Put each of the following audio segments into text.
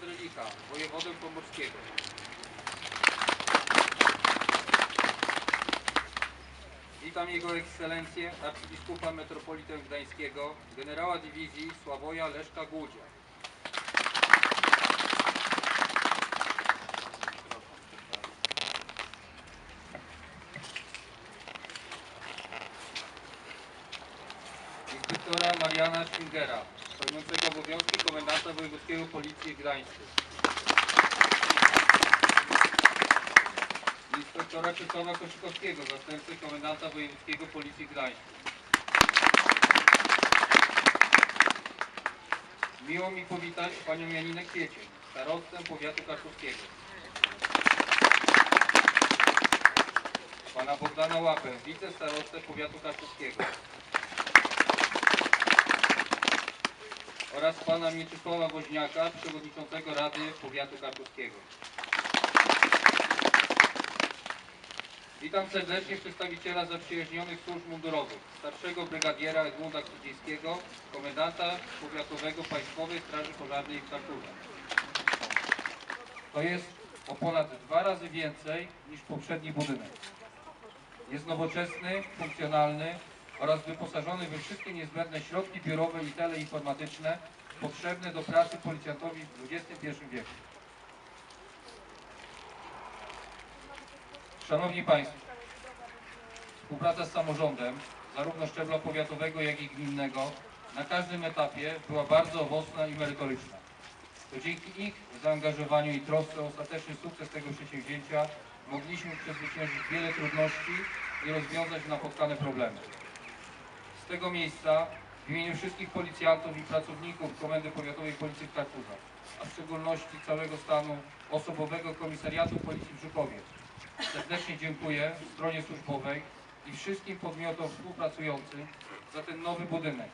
Drylika, wojewodę pomorskiego. Witam Jego Ekscelencję arcybiskupa metropolitę gdańskiego, generała dywizji Sławoja Leszka Głudzia. Inspektora Mariana Schwingera, pełniącego obowiązki komendanta wojewódzkiego Policji w Gdańsku. Inspektora Krzysztofa Koszykowskiego, zastępcy komendanta wojewódzkiego Policji w Gdańsku. Miło mi powitać panią Janinę Kwiecień, starostę powiatu karkowskiego. Pana Bogdana Łapę, wicestarostę powiatu karkowskiego. Oraz pana Mieczysława Woźniaka, przewodniczącego Rady Powiatu Karkowskiego. Witam serdecznie przedstawiciela zaprzyjaźnionych służb mundurowych, starszego brygadiera Edmunda Krudzińskiego, komendanta powiatowego Państwowej Straży Pożarnej w Krakowie. To jest o ponad dwa razy więcej niż poprzedni budynek. Jest nowoczesny, funkcjonalny oraz wyposażony we wszystkie niezbędne środki biurowe i teleinformatyczne potrzebne do pracy policjantowi w XXI wieku. Szanowni Państwo, współpraca z samorządem, zarówno szczebla powiatowego, jak i gminnego, na każdym etapie była bardzo owocna i merytoryczna. To dzięki ich zaangażowaniu i trosce o ostateczny sukces tego przedsięwzięcia mogliśmy przezwyciężyć wiele trudności i rozwiązać napotkane problemy. Tego miejsca w imieniu wszystkich policjantów i pracowników Komendy Powiatowej Policji w Kartuzach, a w szczególności całego stanu osobowego Komisariatu Policji w Żukowie, serdecznie dziękuję stronie służbowej i wszystkim podmiotom współpracującym za ten nowy budynek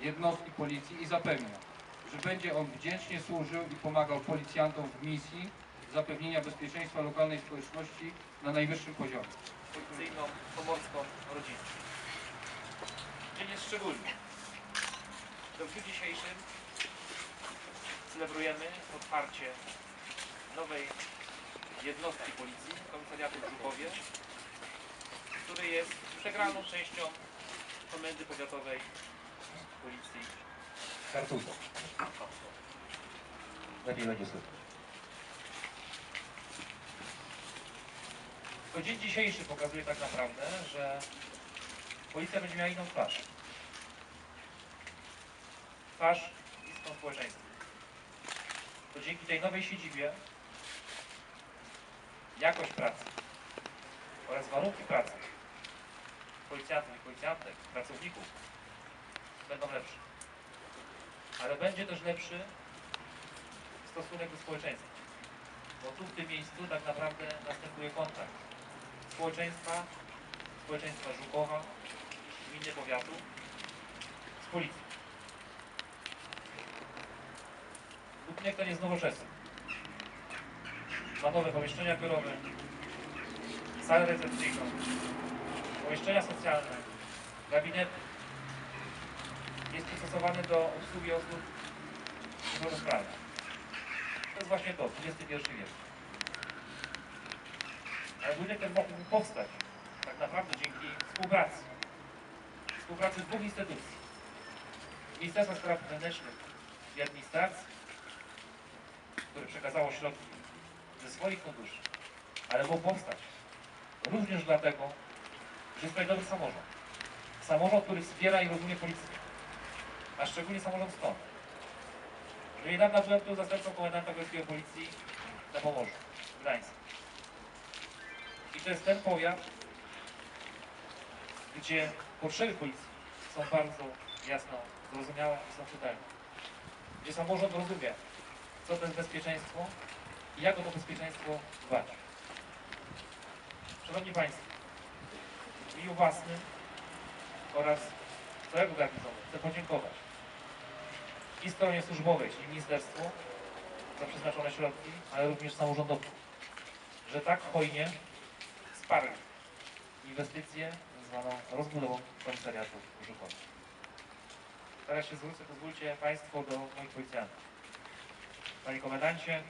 jednostki policji i zapewniam, że będzie on wdzięcznie służył i pomagał policjantom w misji zapewnienia bezpieczeństwa lokalnej społeczności na najwyższym poziomie. policyjną, pomorską rodzinę. Szczególny. To w dniu dzisiejszym celebrujemy otwarcie nowej jednostki policji, komisariatu w Żukowie, który jest przegraną częścią Komendy Powiatowej Policji Kartuza. Lepiej będzie. To dzień dzisiejszy pokazuje tak naprawdę, że policja będzie miała inną twarz. Twarz bliską społeczeństwa. To dzięki tej nowej siedzibie jakość pracy oraz warunki pracy policjantów i policjantek, pracowników będą lepsze. Ale będzie też lepszy stosunek do społeczeństwa. Bo tu w tym miejscu tak naprawdę następuje kontakt społeczeństwa, społeczeństwa Żukowa, gminy powiatu z policją. Budynek ten jest nowoczesny. Ma nowe pomieszczenia biurowe, salę recepcyjną, pomieszczenia socjalne, gabinety. Jest przystosowany do obsługi osób niepełnosprawnych. To jest właśnie to, XXI wiek. Ale budynek ten mógł powstać tak naprawdę dzięki współpracy. Współpracy dwóch instytucji. Ministerstwa Spraw Wewnętrznych i Administracji, które przekazało środki ze swoich funduszy, ale mógł powstać również dlatego, że jest tutaj samorząd. Samorząd, który wspiera i rozumie policję, a szczególnie samorząd stąd. Do niedawna byłem tu zastępcą komendanta wojewódzkiego policji na Pomorzu, w Gdańsku. I to jest ten powiat, gdzie potrzeby policji są bardzo jasno zrozumiałe i są czytelne. Gdzie samorząd rozumie, co to jest bezpieczeństwo i jak o to bezpieczeństwo dbać. Szanowni Państwo, w imieniu własnym oraz całego garnizonu chcę podziękować i stronie służbowej, czyli ministerstwu, za przeznaczone środki, ale również samorządowcom, że tak hojnie wsparli inwestycję zwaną rozbudową komisariatu Żukowie. Teraz się zwrócę, pozwólcie Państwo do moich policjantów. Panie Komendancie,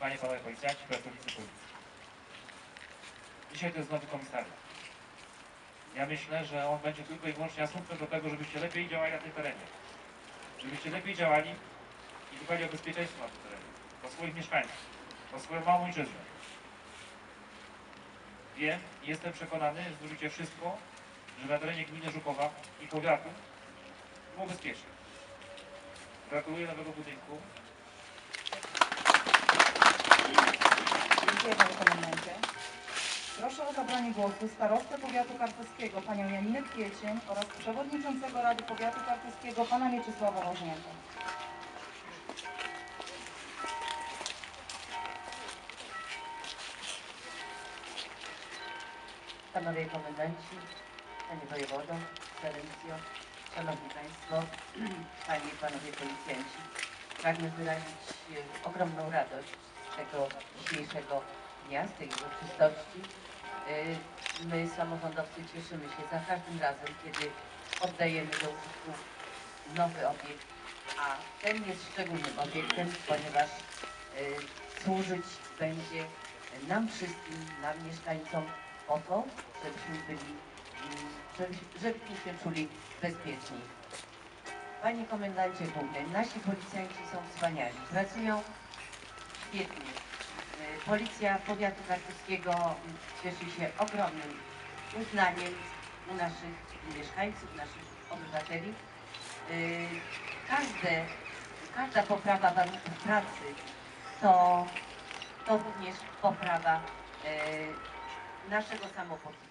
Panie, Panowie Policjanci, pracownicy Policji. Dzisiaj to jest nowy komisariat. Ja myślę, że on będzie tylko i wyłącznie asumptem do tego, żebyście lepiej działali na tym terenie. Żebyście lepiej działali i dbali o bezpieczeństwo na tym terenie. O swoich mieszkańców. O swoją małą ojczyznę. Wiem i jestem przekonany, że zrobicie wszystko, żeby na terenie gminy Żukowa i powiatu było bezpiecznie. Gratuluję nowego budynku. Dziękuję Panie Komendancie. Proszę o zabranie głosu starostę powiatu kartuskiego panią Janinę Kwiecień oraz przewodniczącego Rady Powiatu Kartuskiego pana Mieczysława Woźniaka. Panowie Komendanci, Panie Wojewodo, Ekscelencjo, Szanowni Państwo, Panie i Panowie Policjanci. Pragnę wyrazić e, ogromną radość tego dzisiejszego dnia, z tej uroczystości. E, My, samorządowcy, cieszymy się za każdym razem, kiedy oddajemy do użytku nowy obiekt, a ten jest szczególnym obiektem, ponieważ e, służyć będzie nam wszystkim, nam mieszkańcom po to, żebyśmy byli, mm, żebyśmy się czuli bezpieczni. Panie Komendancie Główny, nasi policjanci są wspaniali, pracują świetnie. Y, Policja Powiatu Kartuskiego cieszy się ogromnym uznaniem u naszych mieszkańców, naszych obywateli. Y, Każde, każda poprawa warunków pracy to, to również poprawa y, naszego samopoczucia.